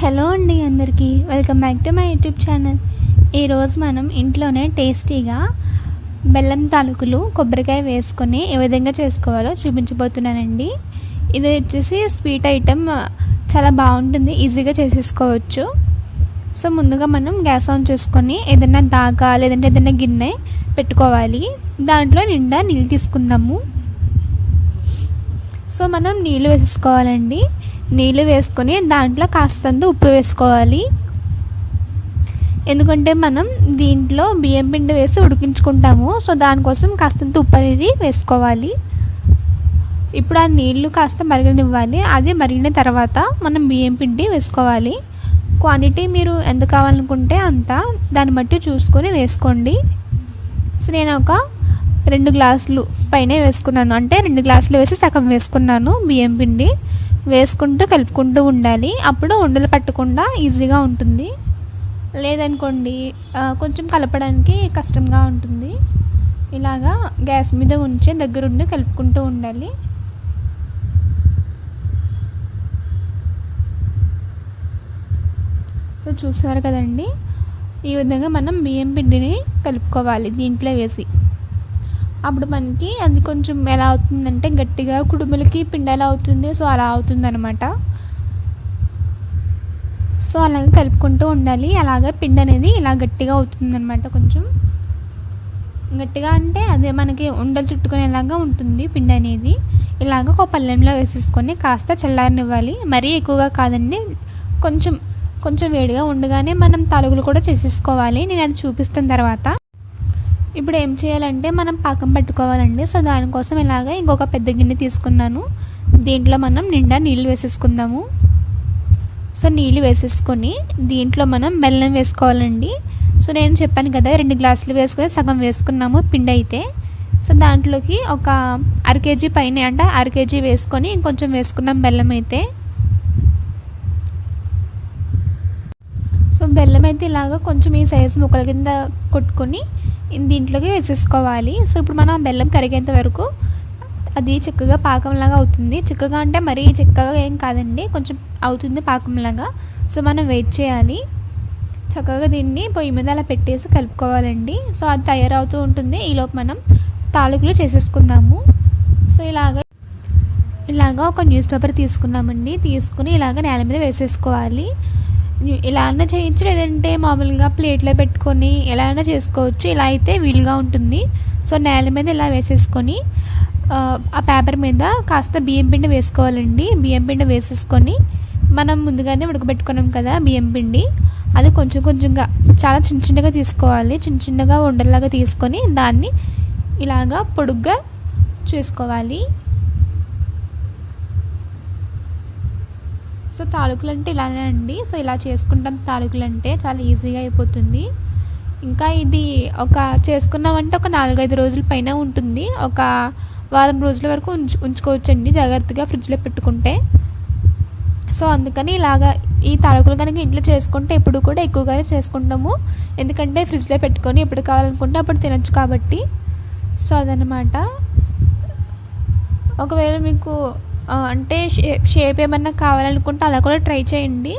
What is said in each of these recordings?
Hello అండి అందరికీ. Welcome back to my YouTube channel. ఈరోజు మనం ఇంట్లోనే టేస్టీగా బెల్లం తాలూకులు కొబ్బరికాయ వేసుకొని ఏ విధంగా చేసుకోవాలో చూపించబోతున్నానండి. ఇది వచ్చేసి స్వీట్ ఐటెం చాలా బాగుంటుంది ఈజీగా చేసేసుకోవచ్చు. సో ముందుగా మనం గ్యాస్ ఆన్ చేసుకొని ఏదైనా దాకా లేదంటే ఏదైనా గిన్నె పెట్టుకోవాలి. దాంట్లో నిండా నీళ్ళు తీసుకుందాము. సో మనం నీళ్ళు వేసేసుకోవాలండి. నీళ్ళు వేసుకొని దాంట్లో కాస్తంత ఉప్పు వేసుకోవాలి. ఎందుకంటే మనం దీంట్లో బియ్యం పిండి వేసి ఉడికించుకుంటాము. సో దానికోసం కాస్తంత ఉప్పు అనేది వేసుకోవాలి. ఇప్పుడు ఆ నీళ్ళు కాస్త మరగనివ్వాలి. అది మరిగిన తర్వాత మనం బియ్యం పిండి వేసుకోవాలి. క్వాంటిటీ మీరు ఎంత కావాలనుకుంటే అంత దాన్ని బట్టి చూసుకొని వేసుకోండి. సో నేను ఒక రెండు గ్లాసులు పైన వేసుకున్నాను. అంటే రెండు గ్లాసులు వేసి సగం వేసుకున్నాను బియ్యం పిండి. వేసుకుంటూ కలుపుకుంటూ ఉండాలి. అప్పుడు ఉండలు పట్టకుండా ఈజీగా ఉంటుంది. లేదనుకోండి కొంచెం కలపడానికి కష్టంగా ఉంటుంది. ఇలాగా గ్యాస్ మీద ఉంచి దగ్గరుండి కలుపుకుంటూ ఉండాలి. సో చూసారు కదండి? ఈ విధంగా మనం బియ్యం పిండిని కలుపుకోవాలి దీంట్లో వేసి. అప్పుడు మనకి అది కొంచెం ఎలా అవుతుందంటే గట్టిగా కుడుములకి పిండి ఎలా అవుతుంది సో అలా అవుతుంది అనమాట సో అలాగే కలుపుకుంటూ ఉండాలి. అలాగే పిండి అనేది ఇలా గట్టిగా అవుతుంది అనమాట కొంచెం. గట్టిగా అంటే అదే మనకి ఉండలు చుట్టుకునేలాగా ఉంటుంది పిండి అనేది. ఇలాగ ఒక పళ్ళెంలో వేసేసుకొని కాస్త చల్లారనివ్వాలి. మరీ ఎక్కువగా కాదండి కొంచెం కొంచెం వేడిగా ఉండగానే మనం తలుగులు కూడా చేసేసుకోవాలి. నేను అది చూపిస్తున్న తర్వాత. ఇప్పుడు ఏం చేయాలంటే మనం పాకం పట్టుకోవాలండి. సో దానికోసం ఇలాగ ఇంకొక పెద్ద గిన్నె తీసుకున్నాను. దీంట్లో మనం నిండా నీళ్ళు వేసేసుకుందాము. సో నీళ్ళు వేసేసుకొని దీంట్లో మనం బెల్లం వేసుకోవాలండి. సో నేను చెప్పాను కదా రెండు గ్లాసులు వేసుకుని సగం వేసుకున్నాము పిండి అయితే. సో దాంట్లోకి ఒక అర కేజీ పైన అంటే అర కేజీ వేసుకొని ఇంకొంచెం వేసుకున్నాం బెల్లం అయితే. సో బెల్లం అయితే ఇలాగ కొంచెం ఈ సైజు ముక్కల కింద కొట్టుకొని దీంట్లోకి వేసేసుకోవాలి. సో ఇప్పుడు మనం బెల్లం కరిగేంత వరకు అది చిక్కగా పాకంలాగా అవుతుంది. చిక్కగా అంటే మరీ చిక్కగా ఏం కాదండి కొంచెం అవుతుంది పాకంలాగా. సో మనం వెయిట్ చేయాలి. చక్కగా దీన్ని పొయ్యి మీద అలా పెట్టేసి కలుపుకోవాలండి. సో అది తయారవుతూ ఉంటుంది. ఈలోపు మనం తాలూకులు చేసేసుకుందాము. సో ఇలాగ ఇలాగ ఒక న్యూస్ పేపర్ తీసుకున్నామండి. తీసుకుని ఇలాగ నేల మీద వేసేసుకోవాలి. ఇలా అయినా చేయొచ్చు లేదంటే మామూలుగా ప్లేట్లో పెట్టుకొని ఎలా అయినా చేసుకోవచ్చు. ఇలా అయితే వీలుగా ఉంటుంది. సో నేల మీద ఇలా వేసేసుకొని ఆ పేపర్ మీద కాస్త బియ్యం పిండి వేసుకోవాలండి. బియ్యం పిండి వేసేసుకొని మనం ముందుగానే ఉడకబెట్టుకున్నాం కదా బియ్యం పిండి. అది కొంచెం కొంచెంగా చాలా చిన్న చిన్నగా తీసుకోవాలి. చిన్న చిన్నగా ఉండలాగా తీసుకొని దాన్ని ఇలాగా పొడుగ్గా చేసుకోవాలి. సో తాలూకులు అంటే ఇలానే అండి. సో ఇలా చేసుకుంటాం తాలూకులు అంటే చాలా ఈజీగా అయిపోతుంది. ఇంకా ఇది ఒక చేసుకున్నామంటే ఒక నాలుగైదు రోజుల పైన ఉంటుంది. ఒక వారం రోజుల వరకు ఉంచు ఉంచుకోవచ్చండి జాగ్రత్తగా ఫ్రిడ్జ్లో పెట్టుకుంటే. సో అందుకని ఇలాగా ఈ తాలూకులు కనుక ఇంట్లో చేసుకుంటే ఎప్పుడు కూడా ఎక్కువగానే చేసుకుంటాము. ఎందుకంటే ఫ్రిడ్జ్లో పెట్టుకొని ఎప్పుడు కావాలనుకుంటే అప్పుడు తినచ్చు కాబట్టి. సో అదనమాట ఒకవేళ మీకు అంటే షేప్ షేప్ ఏమన్నా కావాలనుకుంటే అలా కూడా ట్రై చేయండి.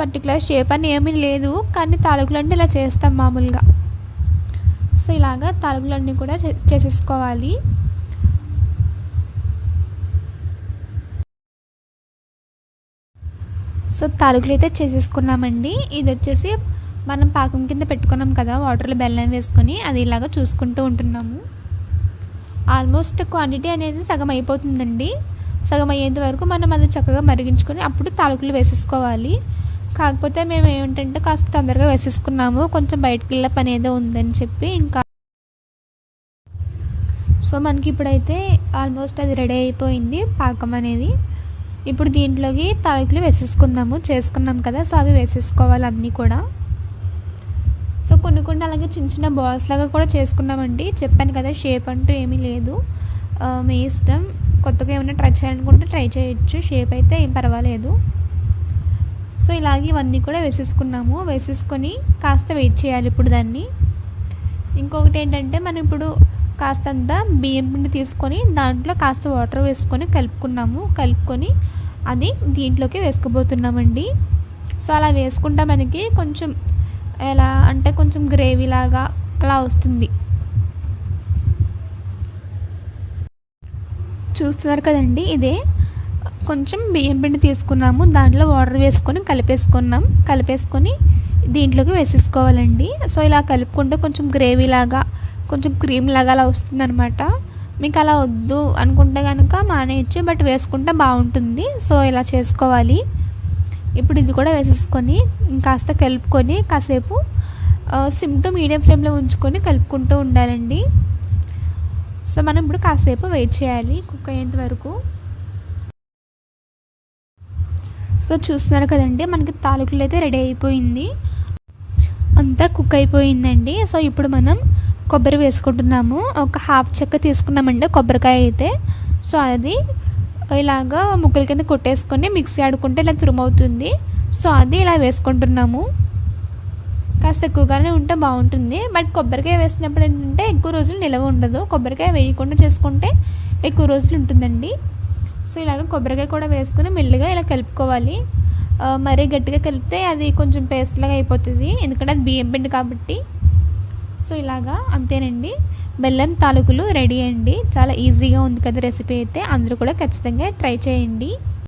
పర్టికులర్ షేప్ అని ఏమీ లేదు కానీ తాలూకులు అంటే ఇలా చేస్తాం మామూలుగా. సో ఇలాగా తాలూకులన్నీ కూడా చేసేసుకోవాలి. సో తాలూకులు అయితే చేసేసుకున్నామండి. ఇది వచ్చేసి మనం పాకం కింద పెట్టుకున్నాం కదా వాటర్లో బెల్లం వేసుకొని అది ఇలాగ చూసుకుంటూ ఉంటున్నాము. ఆల్మోస్ట్ క్వాంటిటీ అనేది సగం అయిపోతుందండి. సగం అయ్యేంత వరకు మనం అది చక్కగా మరిగించుకొని అప్పుడు తాలూకులు వేసేసుకోవాలి. కాకపోతే మేము ఏమిటంటే కాస్త తొందరగా వేసేసుకున్నాము. కొంచెం బయటకు వెళ్ళే పని ఏదో ఉందని చెప్పి ఇంకా సో మనకి ఇప్పుడైతే ఆల్మోస్ట్ అది రెడీ అయిపోయింది పాకం అనేది. ఇప్పుడు దీంట్లోకి తాలూకులు వేసేసుకుందాము. చేసుకున్నాం కదా సో అవి వేసేసుకోవాలి అన్నీ కూడా. సో కొన్ని కొన్ని అలాగే చిన్న చిన్న బాల్స్ లాగా కూడా చేసుకున్నామండి. చెప్పాను కదా షేప్ అంటూ ఏమీ లేదు. మీ ఇష్టం. కొత్తగా ఏమైనా ట్రై చేయాలనుకుంటే ట్రై చేయొచ్చు. షేప్ అయితే ఏం పర్వాలేదు. సో ఇలాగే ఇవన్నీ కూడా వేసేసుకున్నాము. వేసేసుకొని కాస్త వెయిట్ చేయాలి ఇప్పుడు దాన్ని. ఇంకొకటి ఏంటంటే మనం ఇప్పుడు కాస్తంత బియ్యం పిండి తీసుకొని దాంట్లో కాస్త వాటర్ వేసుకొని కలుపుకున్నాము. కలుపుకొని అది దీంట్లోకి వేసుకోబోతున్నామండి. సో అలా వేసుకుంటే మనకి కొంచెం ఎలా అంటే కొంచెం గ్రేవీ లాగా అలా వస్తుంది. చూస్తున్నారు కదండి ఇదే. కొంచెం బియ్యం పిండి తీసుకున్నాము. దాంట్లో వాటర్ వేసుకొని కలిపేసుకున్నాం. కలిపేసుకొని దీంట్లోకి వేసేసుకోవాలండి. సో ఇలా కలుపుకుంటే కొంచెం గ్రేవీ లాగా కొంచెం క్రీమ్ లాగా అలా వస్తుందన్నమాట. మీకు అలా వద్దు అనుకుంటే కనుక మానేయచ్చు బట్ వేసుకుంటే బాగుంటుంది. సో ఇలా చేసుకోవాలి. ఇప్పుడు ఇది కూడా వేసేసుకొని ఇంకాస్త కలుపుకొని కాసేపు సిమ్ టు మీడియం ఫ్లేమ్లో ఉంచుకొని కలుపుకుంటూ ఉండాలండి. సో మనం ఇప్పుడు కాసేపు వెయిట్ చేయాలి కుక్ అయ్యేంత వరకు. సో చూస్తున్నారు కదండి మనకి తాలూకులు అయితే రెడీ అయిపోయింది. అంతా కుక్ అయిపోయిందండి. సో ఇప్పుడు మనం కొబ్బరి వేసుకుంటున్నాము. ఒక హాఫ్ చెక్క తీసుకున్నామండి కొబ్బరికాయ అయితే. సో అది ఇలాగా ముక్కల కింద కొట్టేసుకొని మిక్సీ ఆడుకుంటే ఇలా తురుమవుతుంది. సో అది ఇలా వేసుకుంటున్నాము. కాస్త ఎక్కువగానే ఉంటే బాగుంటుంది. బట్ కొబ్బరికాయ వేసినప్పుడు ఏంటంటే ఎక్కువ రోజులు నిలవ ఉండదు. కొబ్బరికాయ వేయకుండా చేసుకుంటే ఎక్కువ రోజులు ఉంటుందండి. సో ఇలాగ కొబ్బరికాయ కూడా వేసుకుని మెల్లిగా ఇలా కలుపుకోవాలి. మరీ గట్టిగా కలిపితే అది కొంచెం పేస్ట్ లాగా అయిపోతుంది. ఎందుకంటే అది బియ్యం పిండి కాబట్టి. సో ఇలాగా అంతేనండి. బెల్లం తాలూకులు రెడీ అండి. చాలా ఈజీగా ఉంది కదా రెసిపీ అయితే. అందరూ కూడా ఖచ్చితంగా ట్రై చేయండి.